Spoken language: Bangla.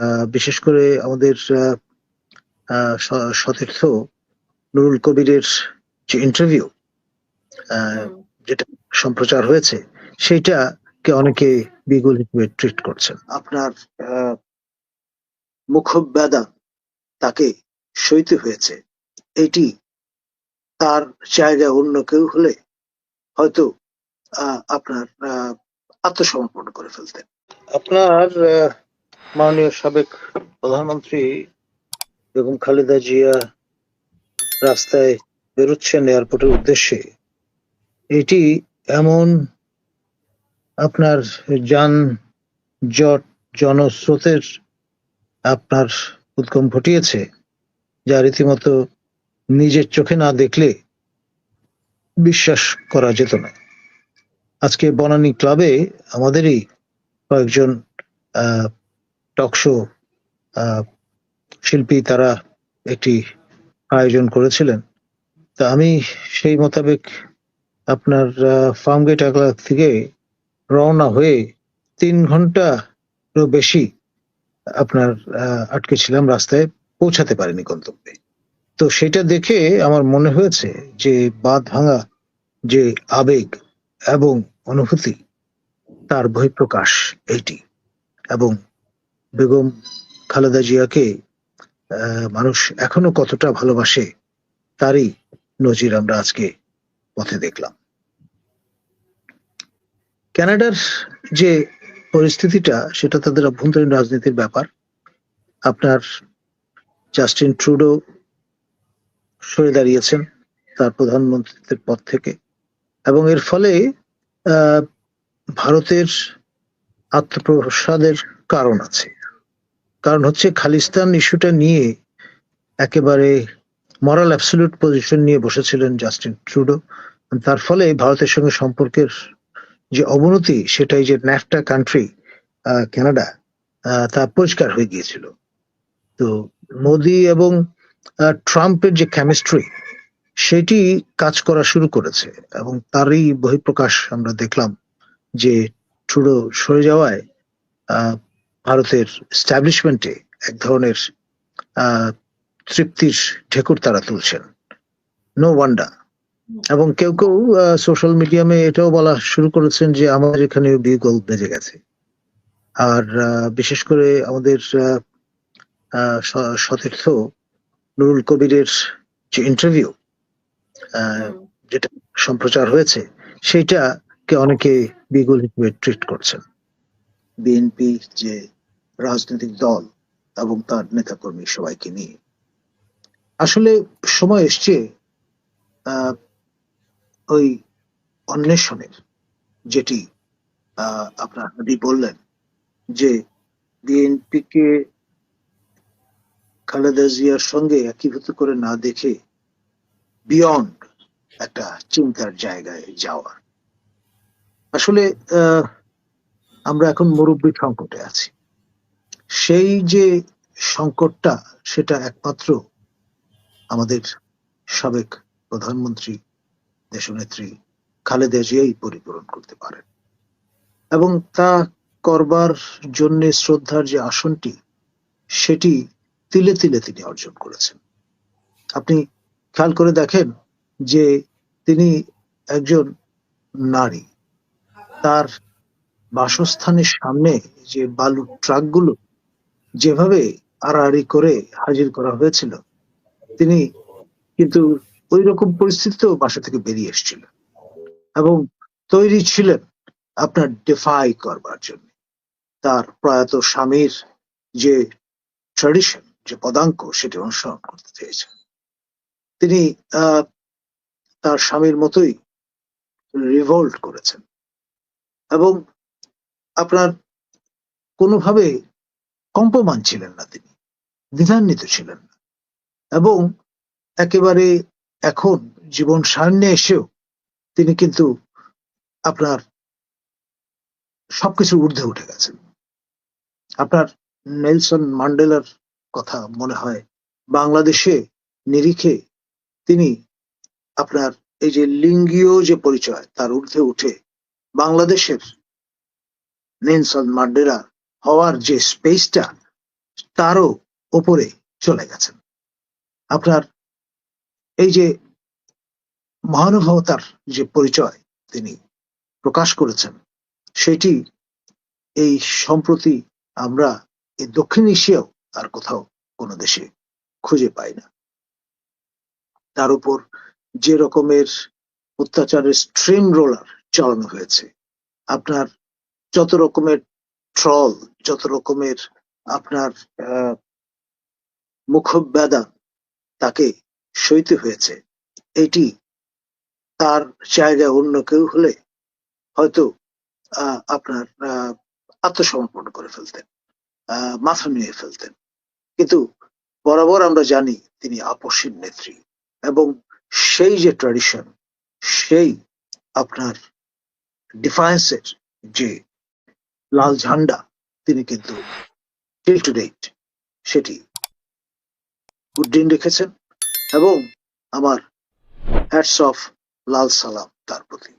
আহ, বিশেষ করে আমাদের আহ, আহ, সতীর্থ নুরুল কবিরের যে ইন্টারভিউ যেটা সম্প্রচার হয়েছে সেইটাকে অনেকে বিগুল হিসেবে ট্রিট করছেন। আপনার আহ, মুখব্যাদা তাকে সইতে হয়েছে। এটি তার জায়গায় অন্য কেউ হলে হয়তো আহ, আপনার আহ, আত্মসমর্পণ করে ফেলতেন। আপনার আহ, মাননীয় সাবেক প্রধানমন্ত্রী বেগম খালেদা জিয়া রাস্তায় বেরোচ্ছেন এয়ারপোর্টের উদ্দেশ্যে। এটি এমন আপনার যান, জট, জনস্রোতের আপনার উদ্গম ঘটিয়েছে, যা রীতিমতো নিজের চোখে না দেখলে বিশ্বাস করা যেত না। আজকে বনানী ক্লাবে আমাদেরই কয়েকজন টকশো শিল্পী তারা একটি আয়োজন করেছিলেন। তা আমি সেই মোতাবেক আপনার ফার্মগেট এলাকা থেকে রওনা হয়ে তিন ঘণ্টা বেশি আপনার আটকে ছিলাম, রাস্তায় পৌঁছাতে পারিনি গন্তব্যে। তো সেটা দেখে আমার মনে হয়েছে যে বাঁধ ভাঙা যে আবেগ এবং অনুভূতি, তার বহিঃপ্রকাশ এইটি। এবং বেগম খালেদা জিয়াকে মানুষ এখনও কতটা ভালোবাসে, তারই নজির আমরা আজকে পথে দেখলাম। কানাডার যে পরিস্থিতিটা, সেটা তাদের অভ্যন্তরীণ রাজনীতির ব্যাপার। আপনার জাস্টিন ট্রুডো সরে দাঁড়িয়েছেন তার প্রধানমন্ত্রীত্বের পদ থেকে এবং এর ফলে ভারতের আত্মপ্রসাদের কারণ আছে। কারণ হচ্ছে খালিস্তান ইস্যুটা নিয়ে একেবারে মরাল অ্যাবসলিউট পজিশন নিয়ে বসেছিলেন জাস্টিন ট্রুডো। তার ফলে ভারতের সঙ্গে সম্পর্কের যে অবনতি, সেটাই যে ন্যাফটা কান্ট্রি কানাডা তা পরিষ্কার হয়ে গিয়েছিল। তো মোদি এবং ট্রাম্পের যে কেমিস্ট্রি সেটি কাজ করা শুরু করেছে। এবং তারই বহিঃপ্রকাশ আমরা দেখলাম যে ট্রুডো সরে যাওয়ায় ভারতের স্ট্যাবলিশমেন্টে এক ধরনের তৃপ্তির ঢেকুর তারা তুলছেন। নো ওয়ান্ডার এবং কেউ কেউ সোশ্যাল মিডিয়ামে এটাও বলা শুরু করেছেন যে আমাদের এখানে বিগল বেজে গেছে। আর বিশেষ করে আমাদের সতীর্থ নুরুল কবিরের যে ইন্টারভিউ যেটা সম্প্রচার হয়েছে সেইটাকে অনেকে বিগল হিসেবে ট্রিট করছেন। বিএনপি যে রাজনৈতিক দল এবং তার নেতাকর্মী সবাইকে নিয়ে। আসলে সময় এসছে ওই অন্বেষণের, যেটি আপনার হাদি বললেন, যে বিএনপি কে খালেদা জিয়ার সঙ্গে একীভূত করে না দেখে বিয়ন্ড একটা চিন্তার জায়গায় যাওয়ার। আসলে আমরা এখন মুরব্বী সংকটে আছি। সেই যে সংকটটা, সেটা একমাত্র আমাদের সাবেক প্রধানমন্ত্রী, দেশনেত্রী খালেদা জিয়াই পরিপূরণ করতে পারেন। এবং তা করবার জন্য শ্রদ্ধার যে আসনটি, সেটি তিলে তিলে তিনি অর্জন করেছেন। আপনি খেয়াল করে দেখেন যে তিনি একজন নারী। তার বাসস্থানের সামনে যে বালুর ট্রাকগুলো যেভাবে আড়াআড়ি করে হাজির করা হয়েছিল, তিনি কিন্তু ওই রকম পরিস্থিতিতেও বাসা থেকে বেরিয়ে এসেছিলেন এবং তৈরি ছিলেন আপনার ডিফাই করবার জন্য। তার প্রয়াত স্বামীর যে ট্র্যাডিশন যে পদাঙ্ক, সেটি অনুসরণ করতে চেয়েছেন। তিনি তার স্বামীর মতোই রিভোল্ট করেছেন এবং আপনার কোনোভাবে কম্পমান ছিলেন না তিনি, দ্বিধান্বিত ছিলেন না। এবং একেবারে এখন জীবন সামনে এসেও তিনি কিন্তু আপনার সবকিছু ঊর্ধ্বে উঠে গেছেন। আপনার নেলসন ম্যান্ডেলার কথা মনে হয় বাংলাদেশে নিরিখে তিনি আপনার এই যে লিঙ্গীয় যে পরিচয়, তার ঊর্ধ্বে উঠে বাংলাদেশের নেলসন ম্যান্ডেলা হওয়ার যে স্পেসটা তারও ওপরে চলে গেছেন। আপনার এই যে মহানুভবতার যে পরিচয় তিনি প্রকাশ করেছেন, সেটি এই সম্প্রতি আমরা এই দক্ষিণ এশিয়াও আর কোথাও কোনো দেশে খুঁজে পাই না। তার উপর যে রকমের অত্যাচারের স্ট্রিম রোলার চালানো হয়েছে, আপনার যত রকমের ট্রল যত রকমের আপনার মুখব্যাদা তাকে সইতে হয়েছে, এটি তার জায়গায় অন্য কেউ হলে হয়তো আপনার আত্মসমর্পণ করে ফেলতেন মাথা নিয়ে ফেলতেন। কিন্তু বরাবর আমরা জানি তিনি আপসীর নেত্রী এবং সেই যে ট্র্যাডিশন সেই আপনার ডিফারেন্সের যে লাল ঝান্ডা তিনি কিন্তু টু সেটি উড্ডীন রেখেছেন এবং আমার হ্যাটস অফ লাল সালাম তার প্রতি।